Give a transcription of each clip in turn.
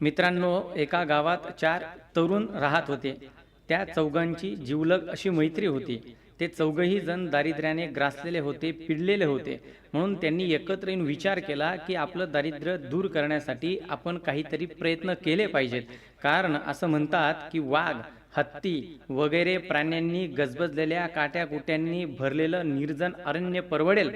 मित्रांनो एका गावात चार तरुण राहत होते. त्या चौघांची जिवलग अशी मैत्री होती. ते चौघही जण दारिद्र्याने ग्रासलेले होते पिडलेले होते. म्हणून त्यांनी एकत्र येऊन विचार केला की आपलं दारिद्र्य दूर करण्यासाठी आपण काहीतरी प्रयत्न केले पाहिजेत. कारण असं म्हणतात की वाघ हत्ती वगैरे प्राण्यांनी गजबजलेल्या काट्याकुट्यांनी भरलेलं निर्जन अरण्य परवडेल.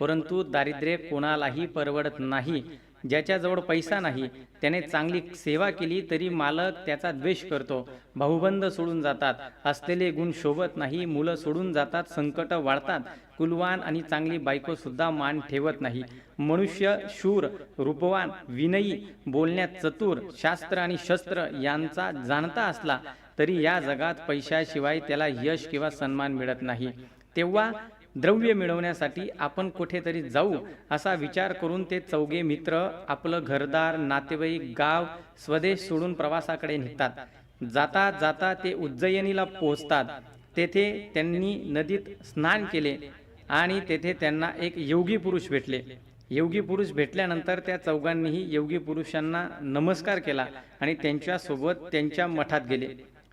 परंतु दारिद्र्य कोणालाही परवडत नाही. ज्याच्याजवळ पैसा नाही त्याने चांगली सेवा केली तरी मालक त्याचा द्वेष करतो. भाऊबंद सोडून जातात. असलेले गुण शोभत नाही मुलं सोडून जातात संकट वाढतात. कुलवान आणि चांगली बायको सुद्धा मान ठेवत नाही. मनुष्य शूर रूपवान विनयी बोलण्यात चतुर शास्त्र आणि शस्त्र यांचा जाणता असला तरी या जगात पैशाशिवाय त्याला यश किंवा सन्मान मिळत नाही. तेव्हा द्रव्य मिळवण्यासाठी आपण कुठेतरी जाऊ असा विचार करून ते चौघे मित्र आपलं घरदार नातेवाईक गाव स्वदेश सोडून प्रवासाकडे निघतात. जाता जाता ते उज्जयिनीला पोहोचतात तेथे त्यांनी नदीत स्नान केले आणि तेथे त्यांना एक योगी पुरुष भेटले. योगी पुरुष भेटल्यानंतर त्या चौघांनीही योगी पुरुषांना नमस्कार केला आणि त्यांच्यासोबत त्यांच्या मठात गेले.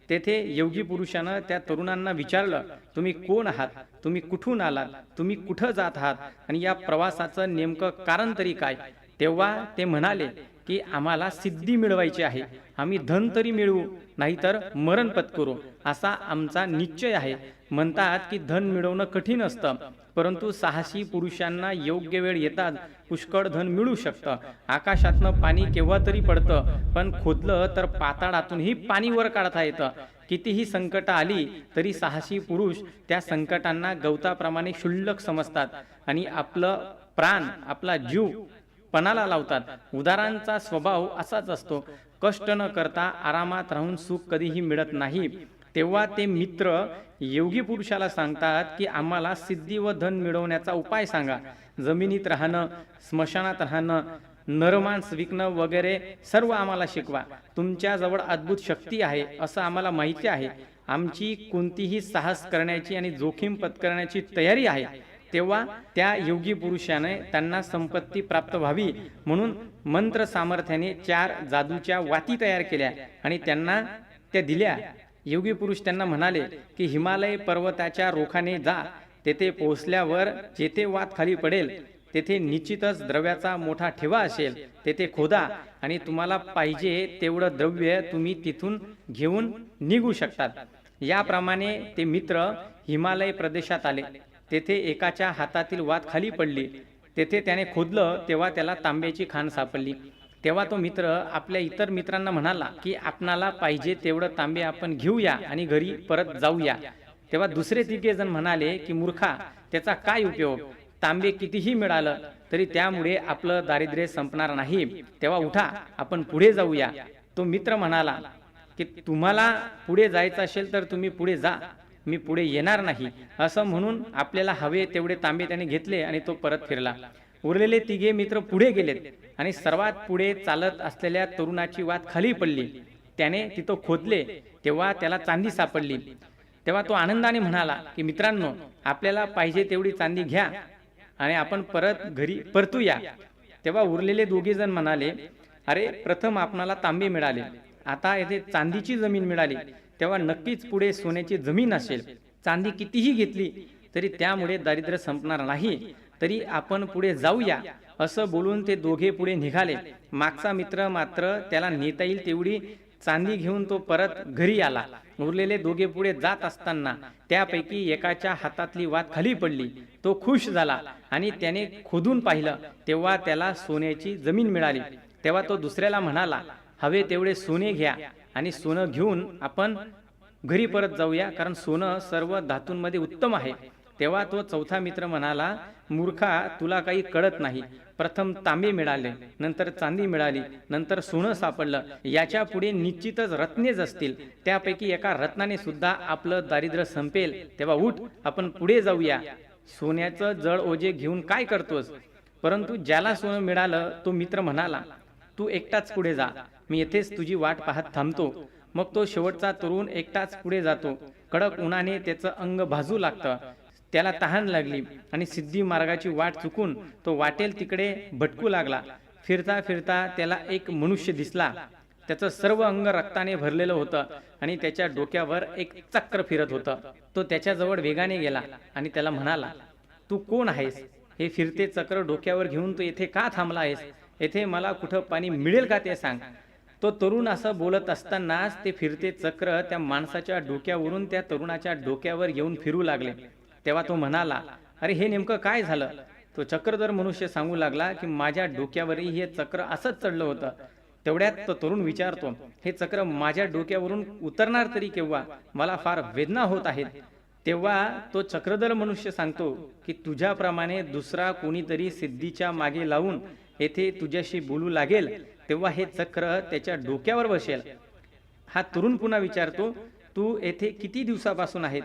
तेथे योगी पुरुषानं त्या तरुणांना विचारलं तुम्ही कोण आहात? तुम्ही कुठून आलात? तुम्ही कुठं जात आहात? आणि या प्रवासाचं नेमकं कारण तरी काय? तेव्हा ते म्हणाले की आम्हाला सिद्धी मिळवायची आहे. आम्ही धन तरी मिळवू नाहीतर मरण पत्करू असा आमचा निश्चय आहे. म्हणतात की धन मिळवणं कठीण असतं परंतु साहसी पुरुषांना योग्य वेळ येतात पुष्कळ धन मिळू शकतं. आकाशातनं पाणी केव्हा तरी पडतं पण खोदलं तर पाताळातूनही पाणी वर काढता येतं. कितीही संकट आली तरी साहसी पुरुष त्या संकटांना गवताप्रमाणे क्षुल्लक समजतात आणि आपलं प्राण आपला जीव पणाला लावतात. उदारांचा स्वभाव असाच असतो. कष्ट न करता आरामात राहून सुख कधीही मिळत नाही. तेव्हा ते मित्र योगी पुरुषाला सांगतात की आम्हाला सिद्धी व धन मिळवण्याचा उपाय सांगा. जमिनीत राहणं स्मशानात राहणं नरमांस विकणं वगैरे सर्व आम्हाला शिकवा. तुमच्याजवळ अद्भुत शक्ती आहे असं आम्हाला माहिती आहे. आमची कोणतीही साहस करण्याची आणि जोखीम पत्करण्याची तयारी आहे. तेव्हा त्या योगी पुरुषाने त्यांना संपत्ती प्राप्त व्हावी म्हणून मंत्र सामर्थ्याने चार जादूच्या वाती तयार केल्या आणि त्यांना त्या दिल्या. योगी पुरुष त्यांना म्हणाले की हिमालय पर्वताच्या रोखाने जा. तेथे पोहोचल्यावर जेथे वात खाली पडेल तेथे निश्चितच द्रव्याचा मोठा ठेवा असेल. तेथे खोदा आणि तुम्हाला पाहिजे तेवढं द्रव्य तुम्ही तिथून घेऊन निघू शकतात. याप्रमाणे ते मित्र हिमालय प्रदेशात आले. तेथे एकाच्या हातातील वात खाली पडली. तेथे त्याने खोदलं तेव्हा त्याला तांब्याची खाण सापडली. तेव्हा तो मित्र आपल्या इतर मित्रांना म्हणाला की आपणाला पाहिजे तेवढं तांबे आपण घेऊया आणि घरी परत जाऊया. तेव्हा दुसरे तिघे जण म्हणाले की मूर्खा त्याचा काय उपयोग? तांबे कितीही मिळालं तरी त्यामुळे आपलं दारिद्र्य संपणार नाही. तेव्हा उठा आपण पुढे जाऊया. तो मित्र म्हणाला की तुम्हाला पुढे जायचं असेल तर तुम्ही पुढे जा. मी पुढे येणार नाही असं म्हणून आपल्याला हवे तेवढे तांबे त्याने घेतले आणि तो परत फिरला. उरलेले तिघे मित्र पुढे गेलेत आणि सर्वात पुढे चालत असलेल्या तरुणाची वात खाली पडली. त्याने तिथं खोदले तेव्हा त्याला चांदी सापडली. तेव्हा तो आनंदाने म्हणाला की मित्रांनो आपल्याला पाहिजे तेवढी चांदी घ्या आणि आपण परत घरी परतूया. तेव्हा उरलेले दोघे जण म्हणाले अरे प्रथम आपणाला तांबे मिळाले. आता येथे चांदीची जमीन मिळाली. तेव्हा नक्कीच पुढे सोन्याची जमीन असेल. चांदी कितीही घेतली तरी त्यामुळे दारिद्र्य संपणार नाही. तरी आपण पुढे जाऊया असं बोलून ते दोघे पुढे निघाले. मागचा मित्र मात्र त्याला नेता येईल तेवढी चांदी घेऊन तो परत घरी आला. उरलेले दोघे पुढे जात असताना त्यापैकी एकाच्या हातातली वात खाली पडली. तो खुश झाला आणि त्याने खोदून पाहिलं तेव्हा त्याला सोन्याची जमीन मिळाली. तेव्हा तो दुसऱ्याला म्हणाला हवे तेवढे सोने घ्या. आणि सोनं घेऊन आपण घरी परत जाऊया. कारण सोनं सर्व धातूंमध्ये उत्तम आहे. तेव्हा तो चौथा मित्र म्हणाला मूर्खा तुला काही कळत नाही. प्रथम तांबे मिळाले नंतर चांदी मिळाली नंतर सोनं सापडलं. याच्यापुढे निश्चितच रत्नेच असतील. त्यापैकी एका रत्नाने सुद्धा आपलं दारिद्र्य संपेल. तेव्हा उठ आपण पुढे जाऊया. सोन्याचं जळ ओझे घेऊन काय करतोस? परंतु ज्याला सोनं मिळालं तो मित्र म्हणाला तू एकटाच पुढे जा. मी येथेच तुझी वाट पाहत थांबतो. मग तो शेवटचा तरुण एकटाच पुढे जातो. कडक उन्हाने त्याचं अंग भाजू लागतं. त्याला तहान लागली आणि सिद्धी मार्गाची वाट चुकून तो वाटेल तिकडे भटकू लागला. फिरता फिरता त्याला एक मनुष्य दिसला. त्याचं सर्व अंग रक्ताने भरलेलं होतं आणि त्याच्या डोक्यावर एक चक्र फिरत होतं. तो त्याच्याजवळ वेगाने गेला आणि त्याला म्हणाला तू कोण आहेस? हे फिरते चक्र डोक्यावर घेऊन तू येथे का थांबला आहेस? येथे मला कुठं पाणी मिळेल का ते सांग. तो तरुण असं बोलत असतानाच ते फिरते चक्र त्या माणसाच्या डोक्यावरून त्या तरुणाच्या डोक्यावर येऊन फिरू लागले. तेव्हा तो म्हणाला अरे हे नेमकं काय झालं? तो चक्रधर मनुष्य सांगू लागला की माझ्या डोक्यावरही हे चक्र असंच चढलं होतं. तेवढ्यात तो तरुण विचारतो हे चक्र माझ्या डोक्यावरून उतरणार तरी केव्हा? मला फार वेदना होत आहेत. तेव्हा तो चक्रधर मनुष्य सांगतो की तुझ्याप्रमाणे दुसरा कोणीतरी सिद्धीच्या मागे लावून येथे तुझ्याशी बोलू लागेल तेव्हा हे चक्र त्याच्या डोक्यावर बसेल. हा तरुण पुन्हा विचारतो तू येथे किती दिवसापासून आहेत?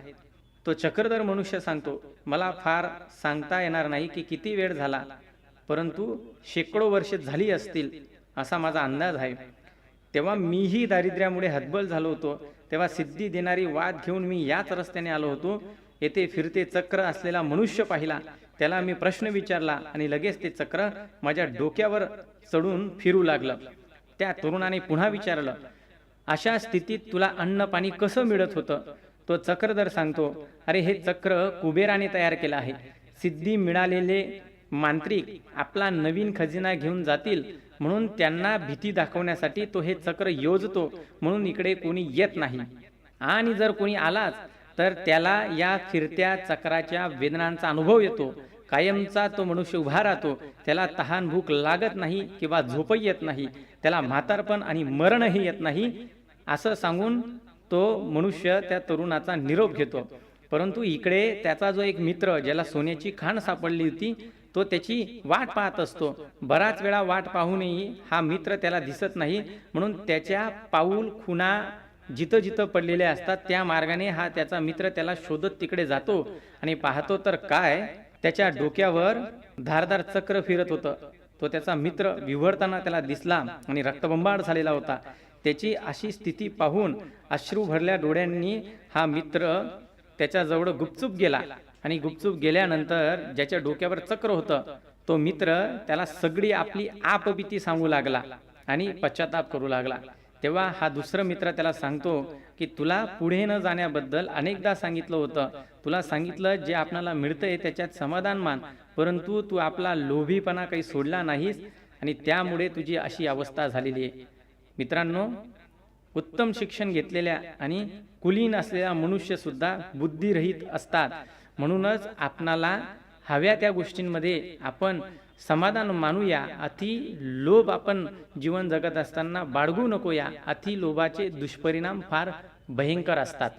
तो चक्रधर मनुष्य सांगतो मला फार सांगता येणार नाही की किती वेळ झाला परंतु शेकडो वर्षे झाली असतील असा माझा अंदाज आहे. तेव्हा मीही दारिद्र्यामुळे हतबल झालो होतो. तेव्हा सिद्धी देणारी वाद घेऊन मी याच रस्त्याने आलो होतो. येथे फिरते चक्र असलेला मनुष्य पाहिला. त्याला मी प्रश्न विचारला आणि लगेच ते चक्र माझ्या डोक्यावर चढून फिरू लागलं. त्या तरुणाने पुन्हा विचारलं अशा स्थितीत तुला अन्न पाणी कसं मिळत होतं? तो चक्रधर सांगतो अरे हे चक्र कुबेराने तयार केलं आहे. सिद्धी मिळालेले मांत्रिक आपला नवीन खजिना घेऊन जातील म्हणून त्यांना भीती दाखवण्यासाठी तो हे चक्र योजतो म्हणून इकडे कोणी येत नाही. आणि जर कोणी आलाच तर त्याला या फिरत्या चक्राच्या वेदनांचा अनुभव येतो. कायमचा तो मनुष्य उभा राहतो. त्याला तहान भूक लागत नाही किंवा झोपही येत नाही. त्याला म्हातारपण आणि मरणही येत नाही असं सांगून तो मनुष्य त्या तरुणाचा निरोप घेतो. परंतु इकडे त्याचा जो एक मित्र ज्याला सोन्याची खाण सापडली होती तो त्याची वाट पाहत असतो. बराच वेळा वाट पाहूनही हा मित्र त्याला दिसत नाही. म्हणून त्याच्या पाऊल खुणा जिथं जिथं पडलेले असतात त्या मार्गाने हा त्याचा मित्र त्याला शोधत तिकडे जातो आणि पाहतो तर काय? त्याच्या डोक्यावर धारदार चक्र फिरत होतं. तो त्याचा मित्र विव्हळताना त्याला दिसला आणि रक्तबंबाळ झालेला होता. त्याची अशी स्थिती पाहून अश्रू भरल्या डोळ्यांनी हा मित्र त्याच्याजवळ गुपचूप गेला आणि गुपचूप गेल्यानंतर ज्याच्या डोक्यावर चक्र होतं तो मित्र त्याला सगळी आपली आपबीती सांगू लागला आणि पश्चाताप करू लागला. तेव्हा हा दुसरा मित्र त्याला सांगतो की तुला पुढे न जाण्याबद्दल अनेकदा सांगितलं होतं. तुला सांगितलं जे आपणाला मिळतंय त्याच्यात समाधान मान परंतु तू आपला लोभीपणा काही सोडला नाहीस आणि त्यामुळे तुझी अशी अवस्था झालेली आहे. मित्रांनो उत्तम शिक्षण घेतलेल्या आणि कुलीन असलेल्या मनुष्यसुद्धा बुद्धिरहित असतात. म्हणूनच आपणाला हव्या त्या गोष्टींमध्ये आपण समाधान मानूया. अति लोभ आपण जीवन जगत असताना बाळगू नको या अति लोभाचे दुष्परिणाम फार भयंकर असतात.